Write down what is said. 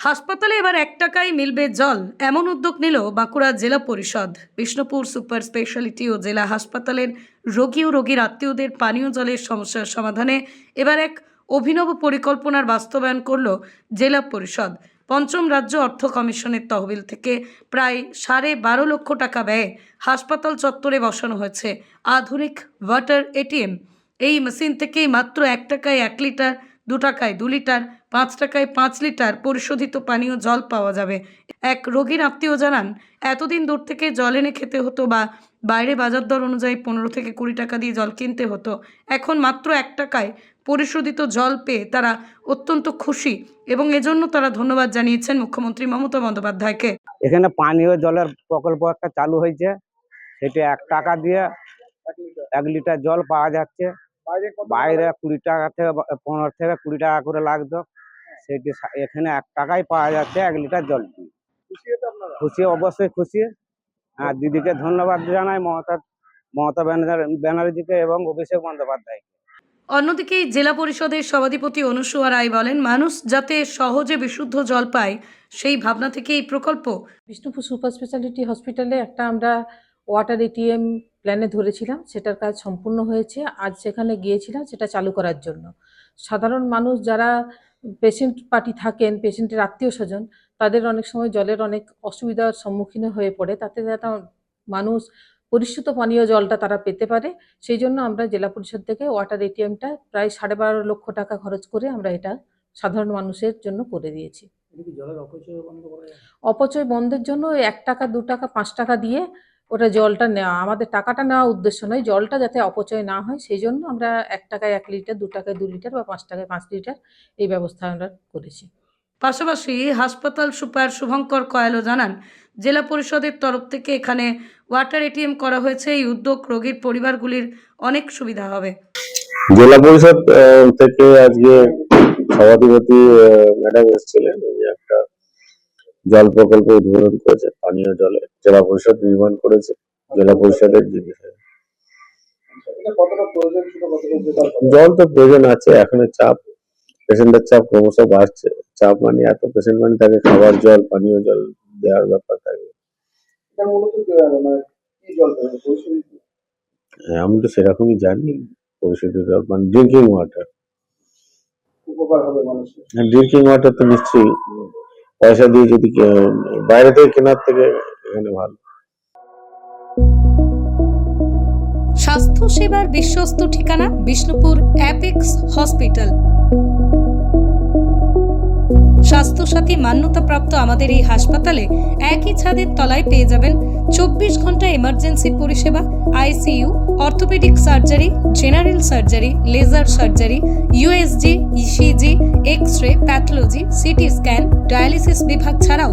হাসপাতালে এবার এক টাকায় মিলবে জল, এমন উদ্যোগ নিল বাঁকুড়া জেলা পরিষদ। বিষ্ণুপুর সুপার স্পেশালিটি ও জেলা হাসপাতালের রোগী ও রোগীর আত্মীয়দের পানীয় জলের সমস্যার সমাধানে এবার এক অভিনব পরিকল্পনার বাস্তবায়ন করল জেলা পরিষদ। পঞ্চম রাজ্য অর্থ কমিশনের তহবিল থেকে প্রায় সাড়ে বারো লক্ষ টাকা ব্যয়ে হাসপাতাল চত্বরে বসানো হয়েছে। আধুনিক ওয়াটার এটিএম। এই মেশিন থেকেই মাত্র এক টাকায় এক লিটার দু টাকায় দু লিটার, পাঁচ টাকায় পাঁচ লিটার পরিশোধিত পানীয় জল পাওয়া যাবে। এক রোগীর আত্মীয় জানান, এতদিন দূর থেকে জল এনে খেতে হতো বা বাইরে বাজার দর অনুযায়ী পনেরো থেকে কুড়ি টাকা দিয়ে জল কিনতে হতো। এখন মাত্র এক টাকায় পরিশোধিত জল পেয়ে তারা অত্যন্ত খুশি এবং এজন্য তারা ধন্যবাদ জানিয়েছেন মুখ্যমন্ত্রী মমতা বন্দ্যোপাধ্যায়কে। এখানে পানীয় জলের প্রকল্প একটা চালু হয়েছে। সেটা এক টাকা দিয়ে এক লিটার জল পাওয়া যাচ্ছে। বাইরে কুড়ি টাকা থেকে পনেরো থেকে কুড়ি টাকা করে লাগতো। সেটি এখানে এক টাকায় পাওয়া যাচ্ছে এক লিটার জল খুশি অবশ্যই খুশি। হ্যাঁ দিদিকে ধন্যবাদ জানাই মমতা মমতা ব্যানার্জি ব্যানার্জিকে এবং অভিষেক বন্দ্যোপাধ্যায় অন্যদিকে জেলা পরিষদের সভাধিপতি অনুসুয়া রায় বলেন মানুষ যাতে সহজে বিশুদ্ধ জল পায় সেই ভাবনা থেকে এই প্রকল্প। বিষ্ণুপুর সুপার স্পেশালিটি হসপিটালে একটা আমরা ওয়াটার এটিএম প্ল্যানে ধরেছিলাম সেটার কাজ সম্পূর্ণ হয়েছে। আজ সেখানে গিয়েছিলাম সেটা চালু করার জন্য। সাধারণ মানুষ যারা পেশেন্ট পার্টি থাকেন পেশেন্টের আত্মীয় স্বজন তাদের অনেক সময় জলের অনেক অসুবিধার সম্মুখীন হয়ে পড়ে। তাতে যাতে মানুষ পরিশ্রুত পানীয় জলটা তারা পেতে পারে সেই জন্য আমরা জেলা পরিষদ থেকে ওয়াটার এটিএমটা প্রায় সাড়ে বারো লক্ষ টাকা খরচ করে আমরা এটা সাধারণ মানুষের জন্য করে দিয়েছি। অপচয় বন্ধের জন্য এক টাকা দু টাকা পাঁচ টাকা দিয়ে ওটা জলটা নেওয়া আমাদের টাকাটা নেওয়া উদ্দেশ্য নয় জলটা যাতে অপচয় না হয় সেই জন্য আমরা এক টাকায় এক লিটার দু টাকায় দু লিটার বা পাঁচ টাকায় পাঁচ লিটার এই ব্যবস্থা আমরা করেছি। পাশাপাশি হাসপাতাল সুপার শুভঙ্কর কয়ালো জানান জেলা পরিষদের তরফ থেকে এখানে ওয়াটার এটিএম করা হয়েছে এই উদ্যোগ রোগীর পরিবারগুলির অনেক সুবিধা হবে। জেলা পরিষদ থেকে আজকে সভাধিপতি ম্যাডাম এসেছিলেন উনি একটা জল প্রকল্প উদ্বোধন করেছে পানীয় জলে। জেলা পরিষদ নির্মাণ করেছে। জেলা পরিষদের যে বিষয়। জল তো প্রয়োজন আছে এখন চাপ। পেশেন্টের চাপ ক্রমশ বাড়ছে। চাপ মানে এত পেশেন্ট মানে তাকে খাবার জল পানীয় জল দেওয়ার ব্যাপার থাকে। হ্যাঁ, আমি তো সেরকমই জানি। পরিশোধিত মানে ড্রিঙ্কিং ওয়াটার ড্রিঙ্কিং ওয়াটার তো নিশ্চয়ই পয়সা দিয়ে যদি বাইরে থেকে কেনার থেকে এখানে ভালো। স্বাস্থ্য সেবার বিশ্বস্ত ঠিকানা বিষ্ণুপুর অ্যাপেক্স হসপিটাল স্বাস্থ্যসাথী মান্যতাপ্রাপ্ত আমাদের এই হাসপাতালে একই ছাদের তলায় পেয়ে যাবেন চব্বিশ ঘণ্টা এমার্জেন্সি পরিষেবা ICU orthopaedic surgery general surgery laser surgery USG ECG X ray pathology CT scan dialysis বিভাগ ছাড়াও